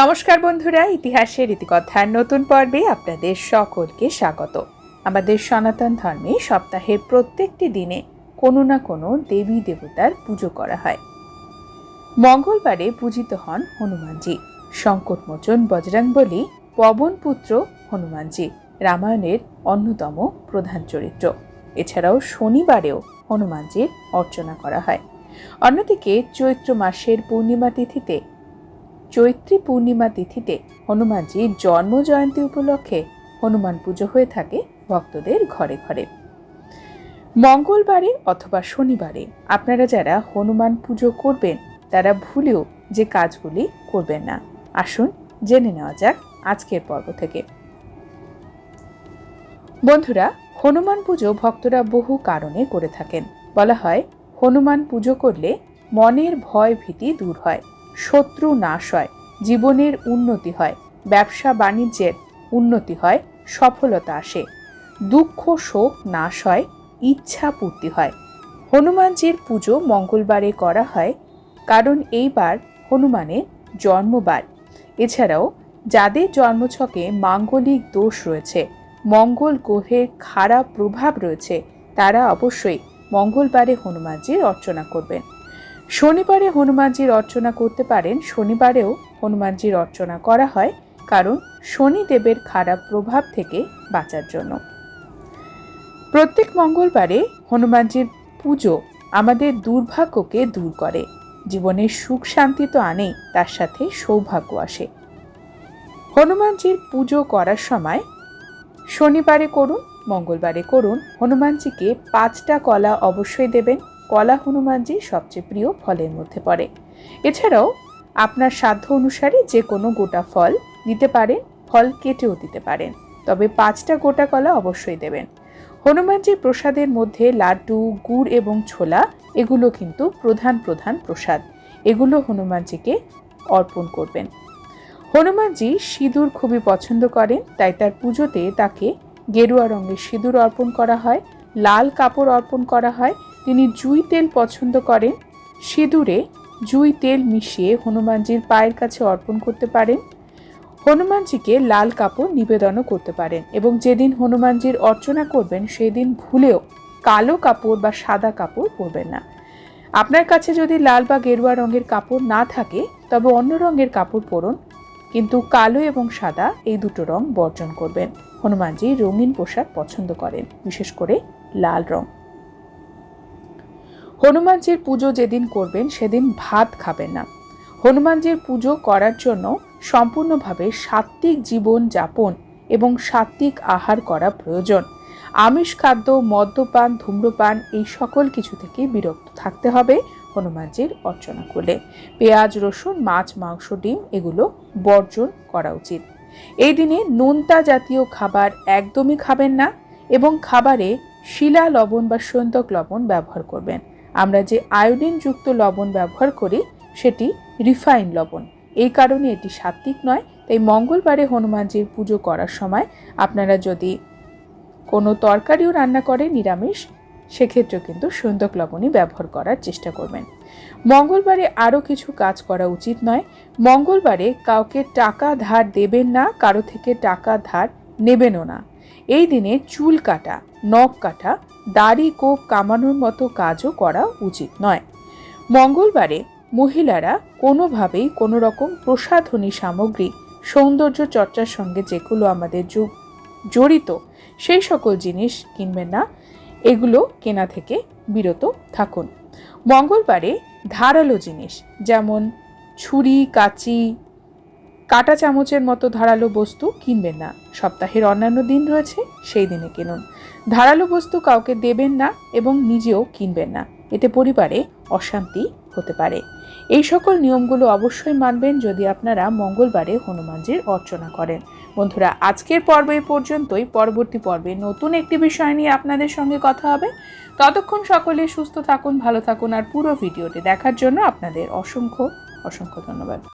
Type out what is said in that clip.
নমস্কার বন্ধুরা, ইতিহাসের ইতিকথার নতুন পর্বে আপনাদের সকলকে স্বাগত। আমাদের সনাতন ধর্মে সপ্তাহের প্রত্যেকটি দিনে কোনো না কোনো দেবী দেবতার পুজো করা হয়। মঙ্গলবারে পূজিত হন হনুমানজি। সংকটমোচন বজরংবলী পবনপুত্র হনুমানজি, রামায়ণের অন্যতম প্রধান চরিত্র। এছাড়াও শনিবারেও হনুমানজির অর্চনা করা হয়। অন্যদিকে চৈত্র মাসের পূর্ণিমা তিথিতে চৈত্রী পূর্ণিমা তিথিতে হনুমানজির জন্ম জয়ন্তী উপলক্ষে হনুমান পুজো হয়ে থাকে ভক্তদের ঘরে ঘরে। মঙ্গলবারে অথবা শনিবারে আপনারা যারা হনুমান পুজো করবেন, তারা ভুলেও যে কাজগুলি করবেন না। আসুন, জেনে নেওয়া যাক আজকের পর্ব থেকে। বন্ধুরা, হনুমান পুজো ভক্তরা বহু কারণে করে থাকেন। বলা হয়, হনুমান পুজো করলে মনের ভয় ভীতি দূর হয়। শত্রু নাশ হয়, জীবনের উন্নতি হয়, ব্যবসা বাণিজ্যের উন্নতি হয়, সফলতা আসে। দুঃখ, শোক নাশ হয়, ইচ্ছা পূর্তি হয়। হনুমানজির পুজো মঙ্গলবারে করা হয়, কারণ এইবার হনুমানের জন্মবার। এছাড়াও যাদের জন্মছকে মাঙ্গলিক দোষ রয়েছে, মঙ্গল গ্রহের খারাপ প্রভাব রয়েছে, তারা অবশ্যই মঙ্গলবারে হনুমানজির অর্চনা করবেন। শনিবারে হনুমানজির অর্চনা করতে পারেন, শনিবারেও হনুমানজির অর্চনা করা হয়, কারণ শনিদেবের খারাপ প্রভাব থেকে বাঁচার জন্য। প্রত্যেক মঙ্গলবারে হনুমানজির পুজো আমাদের দুর্ভাগ্যকে দূর করে জীবনের সুখ শান্তি তো আনেই, তার সাথে সৌভাগ্য আসে। হনুমানজির পুজো করার সময় শনিবারে করুন, মঙ্গলবারে করুন, হনুমানজিকে পাঁচটা কলা অবশ্যই দেবেন কলা হনুমানজি সবচেয়ে প্রিয় ফলের মধ্যে পড়ে। এছাড়াও আপনার সাধ্য অনুসারে যে কোনো গোটা ফল দিতে পারেন, ফল কেটেও দিতে পারেন। তবে পাঁচটা গোটা কলা অবশ্যই দেবেন। হনুমানজির প্রসাদের মধ্যে লাড্ডু, গুড় এবং ছোলা, এগুলো কিন্তু প্রধান প্রধান প্রসাদ। এগুলো হনুমানজিকে অর্পণ করবেন। হনুমানজি সিঁদুর খুবই পছন্দ করেন, তাই তার পুজোতে তাকে গেরুয়া রঙের সিঁদুর অর্পণ করা হয়, লাল কাপড় অর্পণ করা হয় তিনি জুই তেল পছন্দ করেন। সিঁদুরে জুই তেল মিশিয়ে হনুমানজির পায়ের কাছে অর্পণ করতে পারেন। হনুমানজিকে লাল কাপড় নিবেদনও করতে পারেন এবং যেদিন হনুমানজির অর্চনা করবেন, সেদিন ভুলেও কালো কাপড় বা সাদা কাপড় পরবেন না। আপনার কাছে যদি লাল বা গেরুয়া রঙের কাপড় না থাকে, তবে অন্য রঙের কাপড় পরুন। কিন্তু কালো এবং সাদা এই দুটো রং বর্জন করবেন। হনুমানজি রঙিন পোশাক পছন্দ করেন, বিশেষ করে লাল রং। হনুমানজির পুজো যেদিন করবেন, সেদিন ভাত খাবেন না। হনুমানজির পুজো করার জন্য সম্পূর্ণভাবে সাত্ত্বিক জীবন যাপন এবং সাত্ত্বিক আহার করা প্রয়োজন। আমিষ খাদ্য, মদ্যপান, ধূম্রপান এই সকল কিছু থেকে বিরক্ত থাকতে হবে হনুমানজির অর্চনা করলে। পেঁয়াজ, রসুন, মাছ, মাংস, ডিম এগুলো বর্জন করা উচিত। এই দিনে নোনতা জাতীয় খাবার একদমই খাবেন না এবং খাবারে শিলা লবণ বা সন্তক লবণ ব্যবহার করবেন। আমরা যে আয়োডিনযুক্ত লবণ ব্যবহার করি, সেটি রিফাইন লবণ। এই কারণে এটি সাত্ত্বিক নয়, তাই মঙ্গলবারে হনুমানজির পুজো করার সময় আপনারা যদি কোনো তরকারিও রান্না করে নিরামিষ, সেক্ষেত্রেও কিন্তু সন্দক লবণই ব্যবহার করার চেষ্টা করবেন। মঙ্গলবারে আরও কিছু কাজ করা উচিত নয়। মঙ্গলবারে কাউকে টাকা ধার দেবেন না, কারও থেকে টাকা ধার নেবেনও না। এই দিনে চুল কাটা, নখ কাটা, দাড়ি, কোপ কামানোর মতো কাজও করা উচিত নয়। মঙ্গলবারে মহিলারা কোনোভাবেই কোনো রকম প্রসাধনী সামগ্রী, সৌন্দর্য চর্চার সঙ্গে যেগুলো আমাদের যুগ জড়িত, সেই সকল জিনিস কিনবেন না। এগুলো কেনা থেকে বিরত থাকুন। মঙ্গলবারে ধারালো জিনিস যেমন ছুরি, কাঁচি কাটা চামচের মতো ধারালো বস্তু কিনবেন না। সপ্তাহের অন্যান্য দিন রয়েছে, সেই দিনে কিনুন। ধারালো বস্তু কাউকে দেবেন না এবং নিজেও কিনবেন না। এতে পরিবারে অশান্তি হতে পারে। এই সকল নিয়মগুলো অবশ্যই মানবেন যদি আপনারা মঙ্গলবারে হনুমানজির অর্চনা করেন। বন্ধুরা, আজকের পর্ব পর্যন্তই। পরবর্তী পর্বে নতুন একটি বিষয় নিয়ে আপনাদের সঙ্গে কথা হবে। ততক্ষণ সকলে সুস্থ থাকুন, ভালো থাকুন, আর পুরো ভিডিওটি দেখার জন্য আপনাদের অসংখ্য অসংখ্য ধন্যবাদ।